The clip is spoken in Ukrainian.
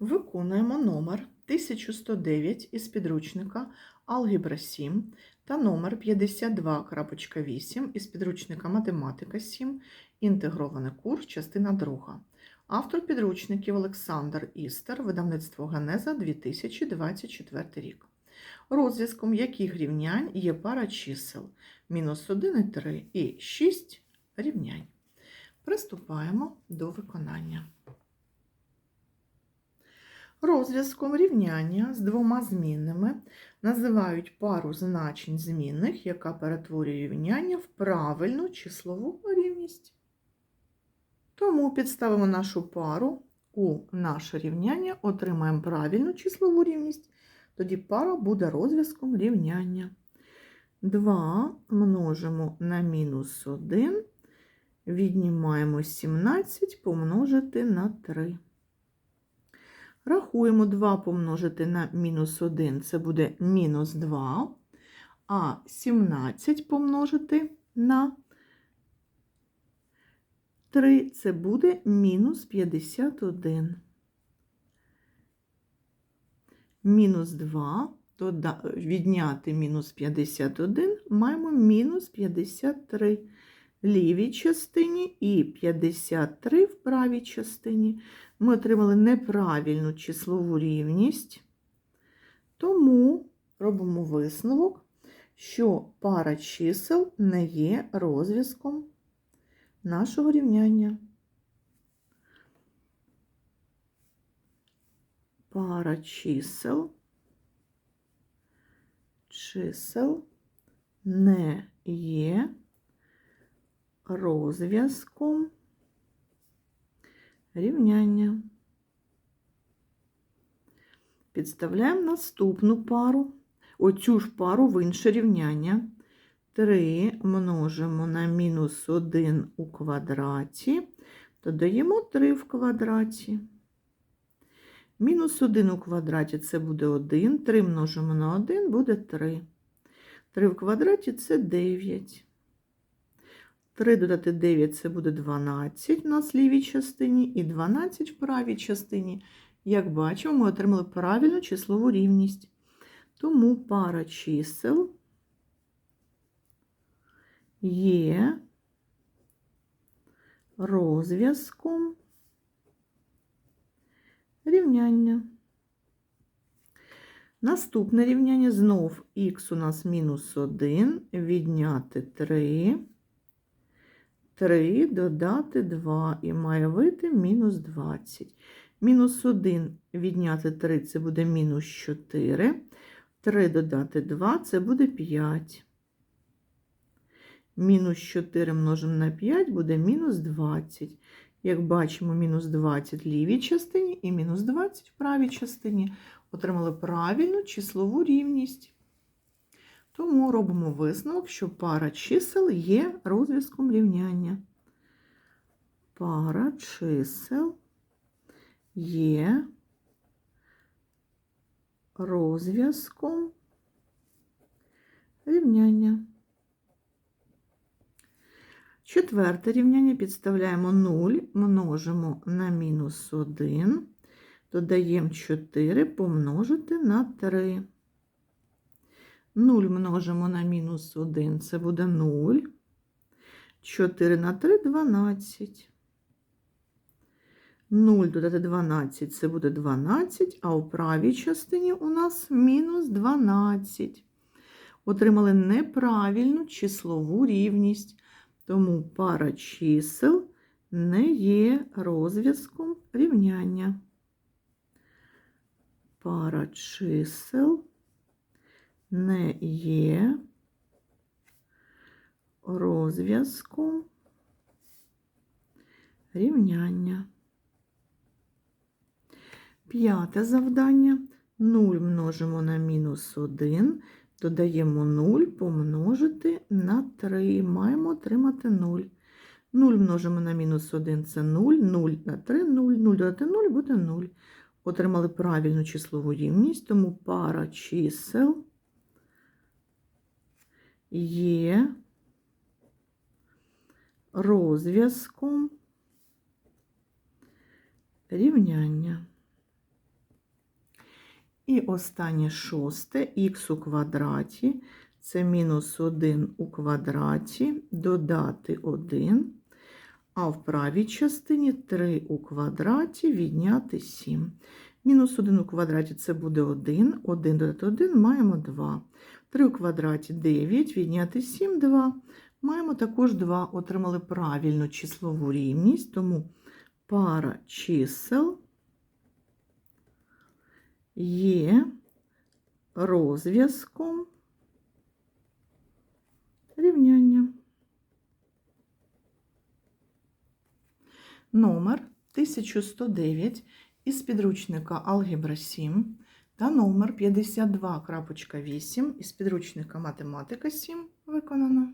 Виконуємо номер 1109 із підручника Алгебра 7 та номер 52.8 із підручника Математика 7, інтегрований курс, частина 2. Автор підручників Олександр Істер, видавництво Генеза 2024 рік. Розв'язком яких рівнянь є пара чисел мінус 1 і 3 і 6 рівнянь. Приступаємо до виконання. Розв'язком рівняння з двома змінними називають пару значень змінних, яка перетворює рівняння в правильну числову рівність. Тому підставимо нашу пару у наше рівняння, отримаємо правильну числову рівність, тоді пара буде розв'язком рівняння. 2 множимо на мінус 1, віднімаємо 17 помножити на 3. Рахуємо 2 помножити на мінус 1, це буде мінус 2, а 17 помножити на 3, це буде мінус 51. Мінус 2, відняти мінус 51, маємо мінус 53 в лівій частині і 53 в правій частині. Ми отримали неправильну числову рівність, тому робимо висновок, що пара чисел не є розв'язком нашого рівняння. Пара чисел, чисел не є розв'язком рівняння. Підставляємо наступну пару, оцю ж пару в інше рівняння. 3 множимо на мінус 1 у квадраті, додаємо 3 в квадраті. Мінус 1 у квадраті це буде 1, 3 множимо на 1 буде 3. 3 в квадраті це 9. 3 додати 9 це буде 12 у нас в лівій частині і 12 в правій частині. Як бачимо, ми отримали правильну числову рівність. Тому пара чисел є розв'язком рівняння. Наступне рівняння знов х у нас мінус 1, відняти 3. 3 додати 2 і має вийти мінус 20. Мінус 1 відняти 3 це буде мінус 4. 3 додати 2 це буде 5. Мінус 4 множимо на 5 буде мінус 20. Як бачимо, мінус 20 в лівій частині і мінус 20 в правій частині. Отримали правильну числову рівність. Тому робимо висновок, що пара чисел є розв'язком рівняння. Пара чисел є розв'язком рівняння. Четверте рівняння підставляємо 0, множимо на мінус 1, додаємо 4 помножити на 3. 0 множимо на мінус 1, це буде 0. 4 на 3 12. 0 додати 12 це буде 12, а у правій частині у нас мінус 12. Отримали неправильну числову рівність, тому пара чисел не є розв'язком рівняння. Пара чисел не є розв'язком рівняння. П'яте завдання. 0 множимо на мінус 1, додаємо 0 помножити на 3. Маємо отримати 0. 0 множимо на мінус 1 це 0, 0 на 3, 0, 0 додати 0 буде 0. Отримали правильну числову рівність, тому пара чисел є розв'язком рівняння. І останнє шосте х у квадраті це мінус 1 у квадраті, додати 1, а в правій частині 3 у квадраті відняти 7. Мінус 1 у квадраті це буде 1, 1 додати 1 маємо 2. 3 у квадраті 9, відняти 7, 2. Маємо також 2, отримали правильну числову рівність, тому пара чисел є розв'язком рівняння. Номер 1109 із підручника Алгебра 7 та номер 52.8 із підручника Математика 7 виконано.